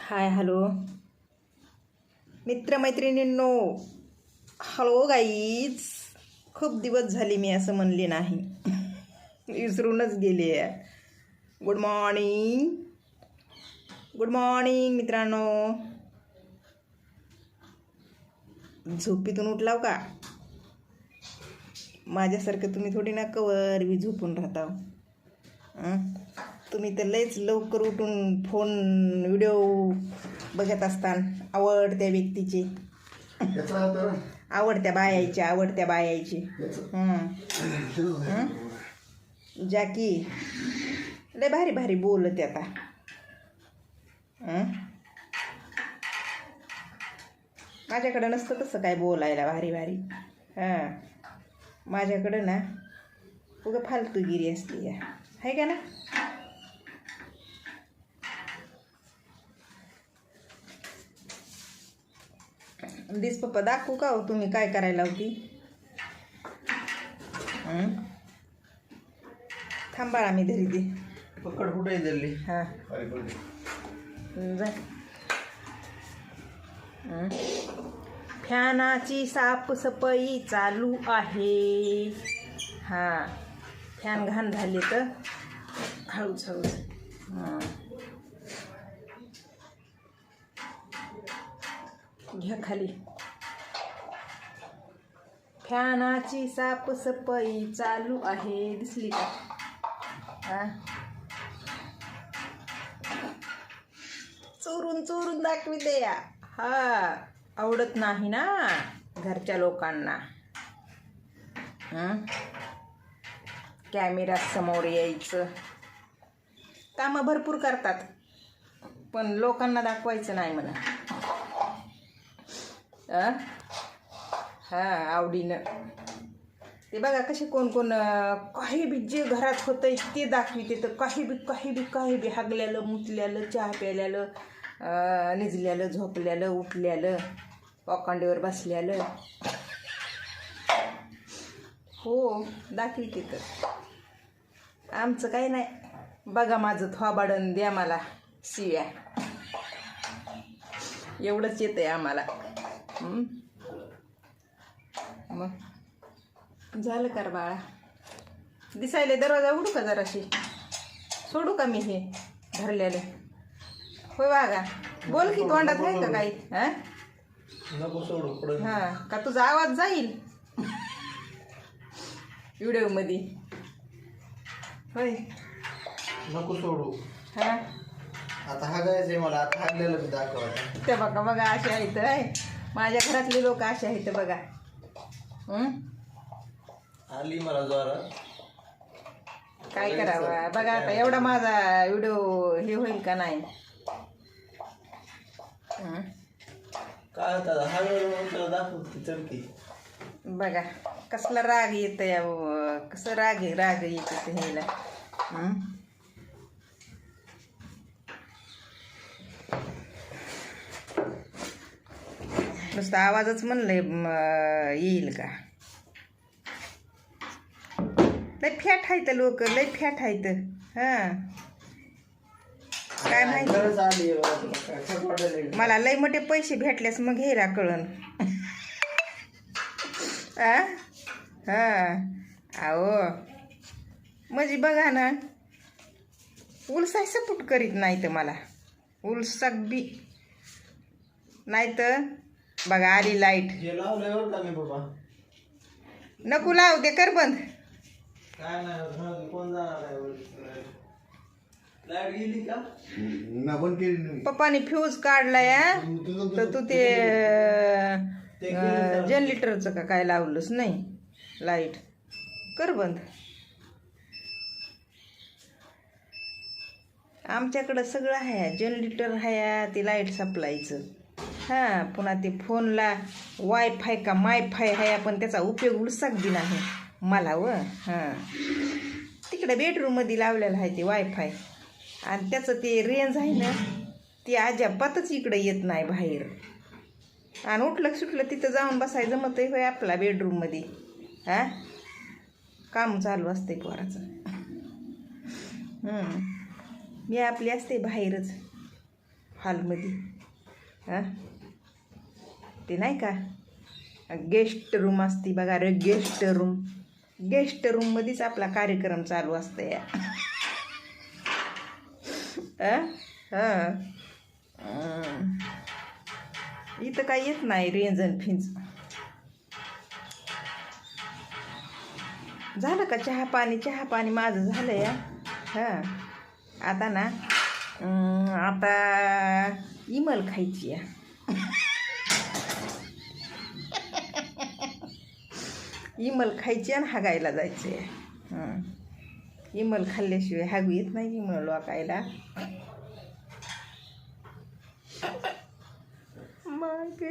Hi hello. मित्रमैत्रिणींनो hello guys. खूप दिवस झाले मी असं म्हणले नाही. विसरूनच गेले. गुड मॉर्निंग गुड मॉर्निंग मित्रांनो. झोपीतून उठलाव का? माझ्यासारखं तुम्ही थोडी ना कवर बी झोपून राहता. तुम्ही तर लयच लवकर उठून फोन व्हिडिओ बघत असतान आवडत्या व्यक्तीचे. आवडत्या बायाचे आवडत्या बायाचे. याचं? जाकी. लय भारी भारी बोलत आता? माझ्याकडं नसतं तसं काय बोलायला भारी भारी. हां. माझ्याकडं ना उगं फालतूगिरी असते या. आहे का ना? दिस पप्पा दाखवू का हो तुम्ही काय करायला होती? थांब मी धरी दे. पकड कुठे हां. जा. हं? फॅनाची साफसफाई चालू आहे. हां. फॅन घाण झाले तर? हळूच हळूच. हां. घ्या खाली. फॅनाची साफसफाई चालू आहे. दिसली का? हा. चोरून चोरून दाखवी द्या या. हा. आवडत नाही ना घरच्या लोकांना. कॅमेरा समोर यायचं. कामं भरपूर करतात. पण लोकांना दाखवायचं नाही म्हणा. हा आवडीनं. ते बघा कसे कोण कोण काही बी जे घरात होतं ते दाखविते तर काही बी काही बी काही बी हागल्यालं मुतल्यालं चहा प्यायल्यालं निजल्यालं झोपल्यालं उठल्यालं वाकांडीवर बसल्यालं. हो दाखविते तर. आमचं काही नाही. बघा माझं थोबाडन द्या मला शिव्या. एवढंच येतं आहे आम्हाला. मग? झालं कर बाळा. दिसायले दरवाजा उडू का जराशी? सोडू का मी हे धरलेलं? होय वागा बोल की तोंडात आहे का काही? हां? नको सोडू पुढे हां का तुझा आवाज जाईल? व्हिडिओमध्ये होय. नको सोडू. हां? आता हा गायचंय मला आता हागलेलं मी दाखवा ते बघा बघा असे आहेत होय. माझ्या घरातले लोक असे आहेत बघा? आली मला जोरात. काय करावं? बघा आता एवढा माझा व्हिडिओ हे होईल का नाही? काय होता वेळ म्हणून तुला दाखवते चढकी बघा कसला राग येतं या कसं राग राग येतं ह्याला. नुसतं आवाजच म्हणलंय म, येईल का? लय फॅट आहेत लोक लय फॅट आहेत हां. काय माहिती? लागलं. मला लय मोठे पैसे भेटल्यास मग हेरा कळन आ? हा. अहो म्हणजे बघा ना उलसाय सपोर्ट करीत नाही तर मला. उलसाक बी. नाही तर बघा आली लाइट. लावल्यावर का मी बाबा. नको लाव दे कर बंद. काय नाही कोण जाणार आहे लाइट गेली का? बंद केली नाही पप्पाने फ्यूज काढलाय? तर तू ते जनरेटरचं का? काय लावलंच नाही? लाइट. कर बंद. आमच्याकडं सगळं आहे जनरेटर आहे ते लाइट सप्लायचं हां पुन्हा ते फोनला वायफाय का मायफाय आहे पण त्याचा उपयोग उलसाक दिन आहे मला व हां. तिकडे बेडरूममध्ये लावलेलं आहे ते वायफाय आणि त्याचं ते रेंज आहे ना ती अजिबातच इकडं येत नाही बाहेर. आणि उठलं सुटलं तिथं जाऊन बसायचं जमत होय आपला बेडरूममध्ये हा? काम चालू असते पोराचं. मी आपली असते बाहेरच हॉलमध्ये हां? ते नाही का? गेस्ट रूम असते बघा रे गेस्ट रूम गेस्ट रूममध्येच आपला कार्यक्रम चालू असतो या. अं? इथं काही येत नाही रेंजन फिंच. झालं का चहा पाणी? चहा पाणी माझं झालं या. हां. आता ना आता इमल खायची आहे. इमल खायची आणि हागायला जायचे आहे. इमल खाल्ल्याशिवाय हागू येत नाही इमल वाकायला. मग.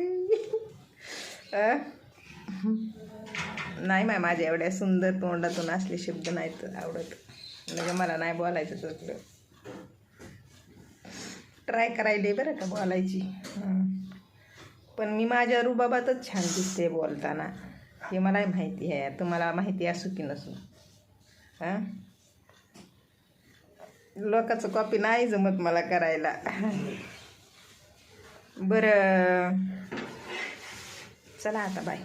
नाही माय माझ्या एवढ्या सुंदर तोंडातून असले शब्द नाहीत आवडत. म्हणजे मला नाही बोलायचं तसलं ट्राय करायले बरं का बोलायची. पण मी माझ्या रुबाबातच छान दिसते बोलताना. हे मलाही माहिती आहे. तुम्हाला माहिती असू की नसू. हां? लोकांचं कॉपी नाही जमत मला करायला. बरं. चला आता बाय